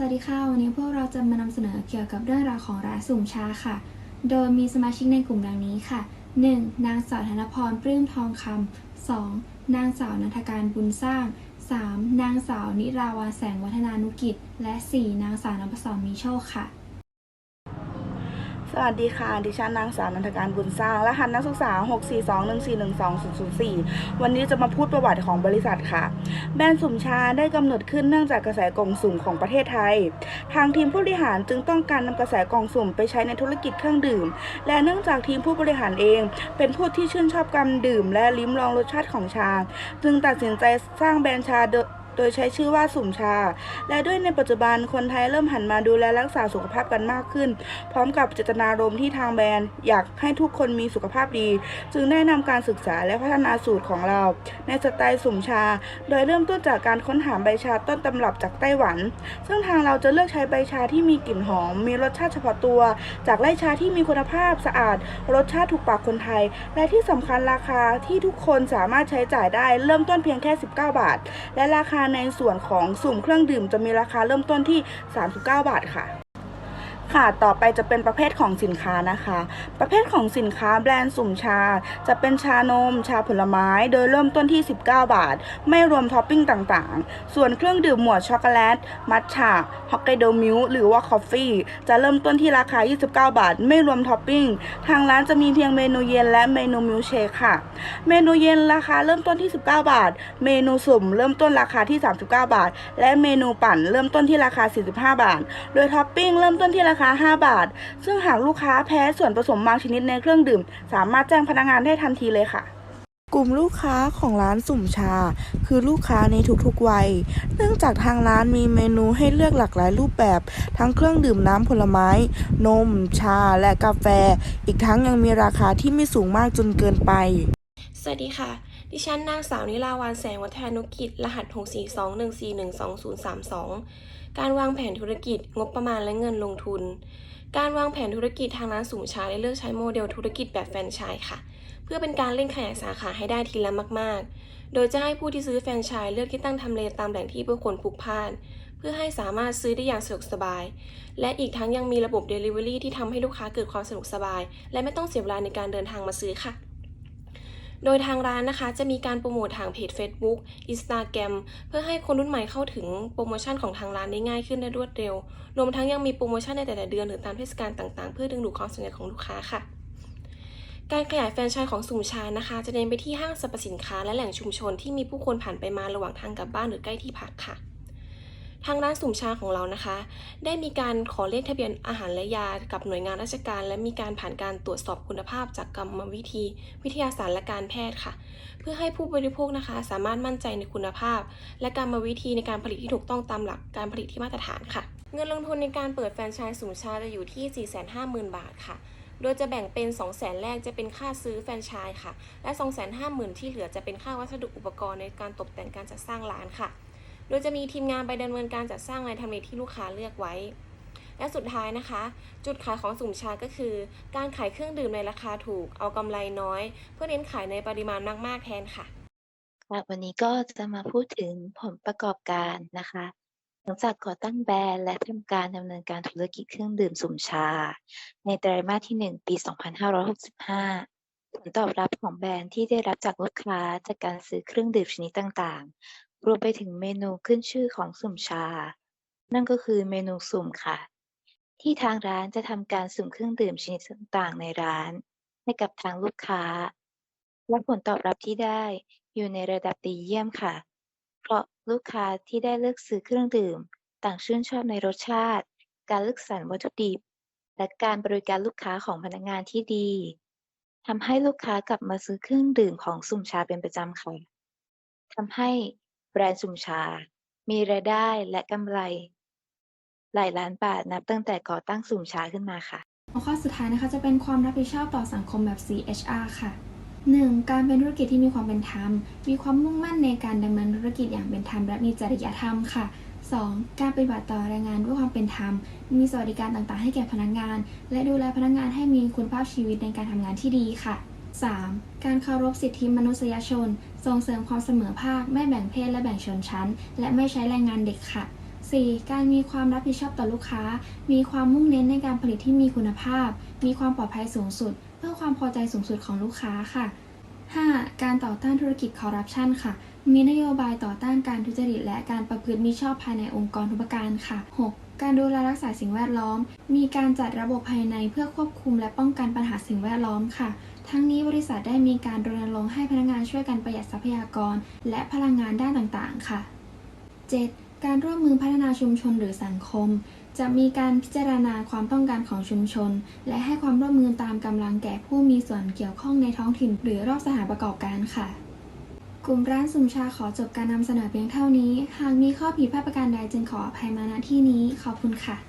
สวัสดีค่ะ วันนี้พวกเราจะมานำเสนอเกี่ยวกับเรื่องราวของร้านสุ่มชาค่ะ โดยมีสมาชิกในกลุ่มดังนี้ค่ะ 1. นางสาวธนพรปลื้มทองคำ 2. นางสาวนันทการบุญสร้าง 3. นางสาวนิราวาแสงวัฒนานุกิจ และ 4. นางสาวนภศรมีโชคค่ะ สวัสดีค่ะ ดิฉันนางสาวนันทการบุญสร้าง รหัสนักศึกษา 642141200 วันนี้จะมาพูดประวัติของบริษัทค่ะ แบรนด์สุ่มชาได้กำเนิดขึ้นเนื่องจากกระแสกล่องสุ่มของประเทศไทย ทางทีมผู้บริหารจึงต้องการนำกระแสกล่องสุ่มไปใช้ในธุรกิจเครื่องดื่ม และเนื่องจากทีมผู้บริหารเอง เป็นผู้ที่ชื่นชอบการดื่ม และลิ้มลองรสชาติของชา จึงตัดสินใจสร้างแบรนด์ชา โดยใช้ชื่อว่าสุ่มชา และด้วยในปัจจุบันคนไทยเริ่มหันมาดูแลรักษาสุขภาพกันมากขึ้น พร้อมกับเจตนารมณ์ที่ทางแบรนด์ อยากให้ทุกคนมีสุขภาพดี จึงได้นำการศึกษาและพัฒนาสูตรของเรา ในสไตล์สุ่มชา โดยเริ่มต้นจากการค้นหาใบชาต้นตำรับจากไต้หวัน ซึ่งทางเราจะเลือกใช้ใบชาที่มีกลิ่นหอม มีรสชาติเฉพาะตัว จากไร่ชาที่มีคุณภาพสะอาด รสชาติถูกปากคนไทย และที่สำคัญราคาที่ทุกคนสามารถใช้จ่ายได้เริ่มต้นเพียงแค่ 19 บาท และราคาในส่วนของสุ่มเครื่องดื่มจะมีราคาเริ่มต้นที่ 39 บาทค่ะ ค่ะ ต่อไปจะเป็นประเภทของสินค้านะคะ ประเภทของสินค้าแบรนด์สุ่มชา จะเป็นชานม ชาผลไม้ โดยเริ่มต้นที่ 19 บาท ไม่รวมท็อปปิ้งต่างๆ ส่วนเครื่องดื่มหมวดช็อกโกแลต มัทฉะ ฮอกไกโดมิลหรือว่าคอฟฟี่ จะเริ่มต้นที่ราคา 29 บาท ไม่รวมท็อปปิ้ง ทางร้านจะมีเพียงเมนูเย็นและเมนูมิลค์เชคค่ะ เมนูเย็นราคาเริ่มต้นที่ 19 บาท เมนูสุ่มเริ่มต้นราคาที่ 39 บาท และเมนูปั่นเริ่มต้นที่ราคา 45 บาท โดยท็อปปิ้งเริ่มต้นที่ราคา5 บาท ซึ่งหากลูกค้าแพ้ส่วนผสมบางชนิดในเครื่องดื่ม สามารถแจ้งพนักงานได้ทันทีเลยค่ะกลุ่มลูกค้าของร้านสุ่มชา คือลูกค้าในทุกๆวัย เนื่องจากทางร้านมีเมนูให้เลือกหลากหลายรูปแบบ ทั้งเครื่องดื่มน้ำผลไม้ นม ชา และกาแฟ อีกทั้งยังมีราคาที่ไม่สูงมากจนเกินไป สวัสดีค่ะ ดิฉันนางสาวนิลาวานแสงวัฒนุกิจ รหัส 6421412032 การวางแผนธุรกิจ งบประมาณและเงินลงทุน การวางแผนธุรกิจทางร้านสุ่มชาได้เลือกใช้โมเดลธุรกิจแบบแฟรนไชส์ค่ะ เพื่อเป็นการเร่งขยายสาขาให้ได้ทีละมาก ๆ โดยจะให้ผู้ที่ซื้อแฟรนไชส์เลือกที่ตั้งทำเลตามแหล่งที่ผู้คนพลุกพานเพื่อให้สามารถซื้อได้อย่างสะดวกสบาย และอีกทั้งยังมีระบบ Delivery ที่ทำให้ลูกค้าเกิดความสะดวกสบาย และไม่ต้องเสียเวลาในการเดินทางมาซื้อค่ะ โดยทางร้านนะคะจะมีการโปรโมททางเพจ Facebook Instagram เพื่อให้คนรุ่นใหม่เข้าถึงโปรโมชั่นของทางร้านได้ง่ายขึ้นได้รวดเร็ว รวมทั้งยังมีโปรโมชั่นในแต่ละเดือนหรือตามเทศกาลต่างๆ เพื่อดึงดูดความสนใจของลูกค้าค่ะ การขยายแฟรนไชส์ของสุ่มชานะคะ จะเน้นไปที่ห้างสรรพสินค้าและแหล่งชุมชนที่มีผู้คนผ่านไปมาระหว่างทางกลับบ้านหรือใกล้ที่พักค่ะ ทางร้านสุ่มชาของเรานะคะ ได้มีการขอเลขทะเบียนอาหารและยากับหน่วยงานราชการ และมีการผ่านการตรวจสอบคุณภาพจากกรรมวิธี วิทยาศาสตร์และการแพทย์ค่ะ เพื่อให้ผู้บริโภคนะคะ สามารถมั่นใจในคุณภาพ และกรรมวิธีในการผลิตที่ถูกต้องตามหลักการผลิตที่มาตรฐานค่ะ เงินลงทุนในการเปิดแฟรนไชส์สุ่มชาจะอยู่ที่ 450,000 บาทค่ะโดยจะแบ่งเป็น 200,000แรกจะเป็นค่าซื้อแฟรนไชส์ค่ะ และ 250,000 ที่เหลือจะเป็นค่าวัสดุอุปกรณ์ในการตกแต่งการจัดสร้างร้านค่ะ โดยจะมีทีมงานไปดำเนินการจัดสร้างในทำเลที่ลูกค้าเลือกไว้ และสุดท้ายนะคะ จุดขายของสุ่มชาก็คือ การขายเครื่องดื่มในราคาถูก เอากำไรน้อย เพื่อเน้นขายในปริมาณมากๆแทนค่ะค่ะวันนี้ก็จะมาพูดถึงผลประกอบการนะคะ หลังจากก่อตั้งแบรนด์และทำการดำเนินการธุรกิจเครื่องดื่มสุ่มชา ในไตรมาสที่ 1 ปี 2565 ผลตอบรับของแบรนด์ที่ได้รับจากลูกค้าจากการซื้อเครื่องดื่มชนิดต่าง รวมไปถึงเมนูขึ้นชื่อของสุ่มชา นั่นก็คือเมนูสุ่มค่ะ ที่ทางร้านจะทำการสุ่มเครื่องดื่มชนิดต่างๆในร้าน ให้กับทางลูกค้า และผลตอบรับที่ได้อยู่ในระดับดีเยี่ยมค่ะ เพราะลูกค้าที่ได้เลือกซื้อเครื่องดื่ม ต่างชื่นชอบในรสชาติ การเลือกสรรวัตถุดิบ และการบริการลูกค้าของพนักงานที่ดีทำให้ลูกค้ากลับมาซื้อเครื่องดื่มของสุ่มชาเป็นประจำค่ะทำให้ แบรนด์สุ่มชา มีรายได้และกำไร หลายล้านบาทนับตั้งแต่ก่อตั้งสุ่มชาขึ้นมาค่ะหัวข้อสุดท้ายนะคะจะเป็นความรับผิดชอบต่อสังคมแบบ CHR ค่ะ 1. การเป็นธุรกิจที่มีความเป็นธรรม มีความมุ่งมั่นในการดำเนินธุรกิจอย่างเป็นธรรมและมีจริยธรรมค่ะ 2. การปฏิบัติต่อแรงงานด้วยความเป็นธรรม มีสวัสดิการต่างๆ ให้แก่พนักงาน และดูแลพนักงานให้มีคุณภาพชีวิตในการทำงานที่ดีค่ะ 3. การเคารพสิทธิมนุษยชน ส่งเสริมความเสมอภาค ไม่แบ่งเพศและแบ่งชนชั้น และไม่ใช้แรงงานเด็กค่ะ 4. การมีความรับผิดชอบต่อลูกค้า มีความมุ่งเน้นในการผลิตที่มีคุณภาพ มีความปลอดภัยสูงสุด เพื่อความพอใจสูงสุดของลูกค้าค่ะ 5. การต่อต้านธุรกิจคอร์รัปชันค่ะ มีนโยบายต่อต้านการทุจริตและการประพฤติมิชอบภายในองค์กรทุกประการค่ะ 6. การดูแลรักษาสิ่งแวดล้อม มีการจัดระบบภายในเพื่อควบคุมและป้องกันปัญหาสิ่งแวดล้อมค่ะ ทั้งนี้บริษัทได้มีการรณรงค์ให้พนักงานช่วยกันประหยัดทรัพยากร และพลังงานด้านต่างๆ ค่ะ 7. การร่วมมือพัฒนาชุมชนหรือสังคม จะมีการพิจารณาความต้องการของชุมชน และให้ความร่วมมือตามกำลังแก่ผู้มีส่วนเกี่ยวข้องในท้องถิ่น หรือรอบสถานประกอบการค่ะ กลุ่มร้านสุมชาขอจบการนำเสนอเพียงเท่านี้ หากมีข้อผิดพลาดประการใดจึงขออภัยมาณที่นี้ ขอบคุณค่ะ